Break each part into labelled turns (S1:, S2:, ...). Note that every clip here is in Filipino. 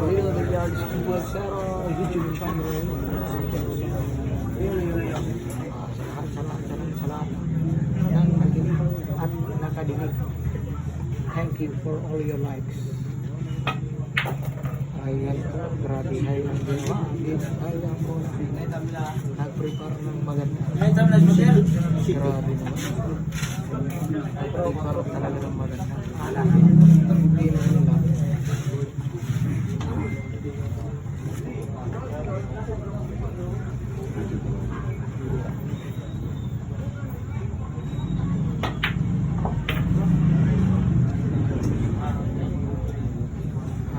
S1: Rio de Yards Buwasero YouTube channel. Really, uh, sa lahat, sa lahat, sa lahat, sa lahat ng nakikinig at nakadinig. Thank you for all your likes. Ayan po, grabe hay ang ginawa. Ayan po, nag-prepare ng maganda. Grabe naman. Nag-prepare talaga ng maganda. Hindi na nila.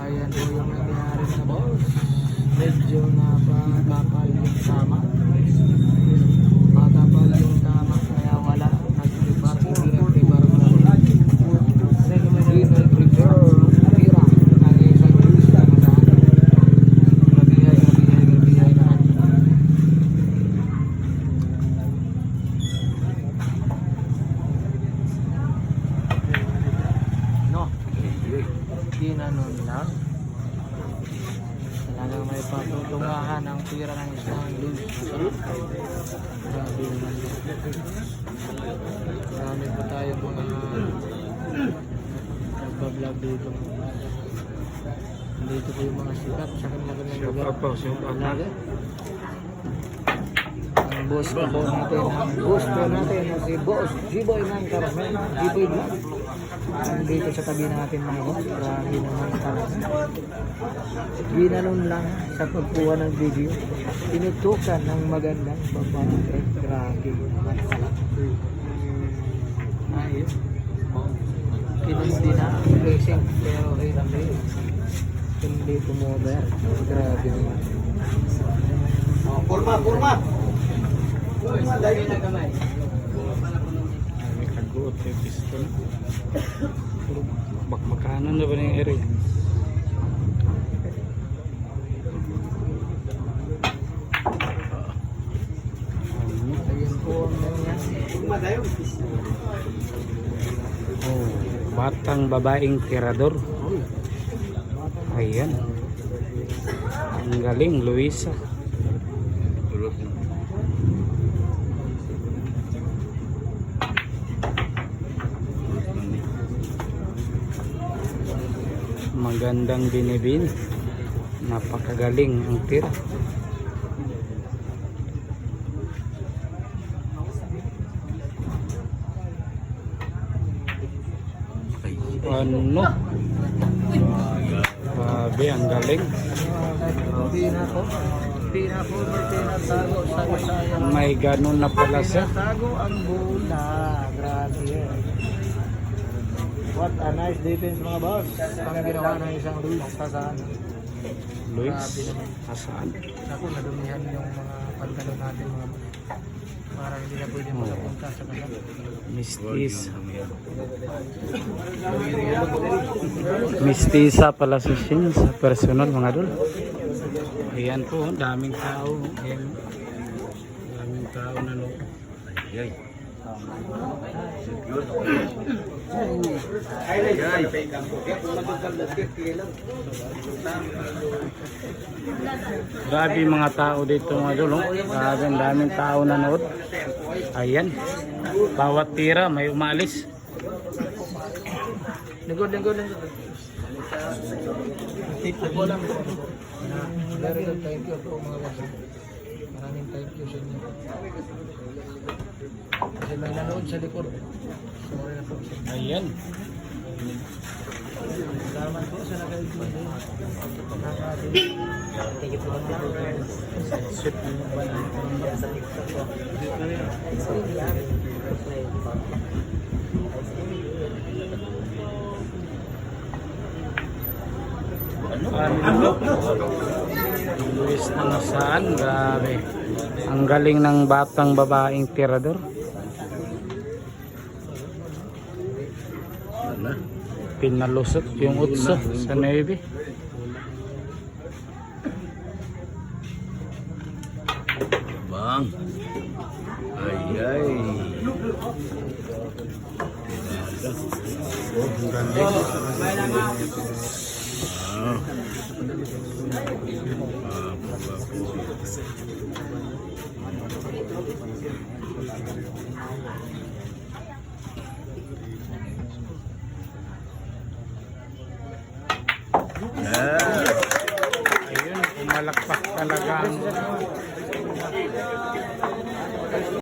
S1: Ayan po yung nangyari sa boss. Medyo napakapal yung tama. Makapal yung tama kaya wala. Nag-prepare, hindi nag-prepare mo na. Hindi nag-prepare. Tira. Ang isang juice na nasaan. Grabihay, grabihay, grabihay naman. No. Ginanon lang. Talagang may patutungahan ang tira ng isang loose. Grabe naman. Marami po tayo mga nagbablog dito. Dito po yung mga sikat sa kanila ng lugar.
S2: Shout out po,
S1: boss ko po natin, ang boss po natin, na si Boss G-Boy ng Carmen, G-Boy Vlog. Dito sa tabi natin mga boss, grabe naman talaga. Ginanon lang sa pagkuha ng video. Tinutukan ng magandang babae. Grabe naman talaga. Ayun. Kinundi na ang blessing, pero hindi. Hindi tumubay. Grabe naman.
S3: Kurma, kurma.
S2: May kaguot yung pistol. Puro bakbakanan na ba na yung area? Oh, batang babaeng tirador. Ayan. Ang galing, Luisa. Magandang binibin. Napakagaling ang tira. Ano? Grabe, ang galing.
S1: May sa
S2: ganun na pala siya.
S1: Tinatago ang bola. Grabe. What a nice defense mga boss. Ang ginawa ng isang Luis sa saan.
S2: Luis,
S1: Grabe naman.
S2: asaan?
S1: Ako, nadumihan yung mga pantalon natin mga boss. Para hindi na pwede makapunta sa kanila.
S2: Mistis. Mistisa pala si Shin sa personal mga dol. Ayan po, daming tao. Ayan. Daming tao na no. Grabe mga tao dito mga dol. oh. Grabe, ang daming tao nanood. Ayan. Bawat tira may umalis.
S1: Lingkod, lingkod, lingkod. Thank you po mga. Maraming thank you sa inyo. Kasi may nanood sa likod. Sorry na po.
S2: Ayan.
S1: Salamat po sa nakaibig. Thank you po.
S2: Sip. Ano? Luis na nasaan? Grabe. Ang galing ng batang babaeng tirador. Pinalusot yung utso sa Navy.
S3: Bang. Ay, ay.
S2: Oh, ang galing.
S3: Ah.
S2: Ayun, pumalakpak talaga ang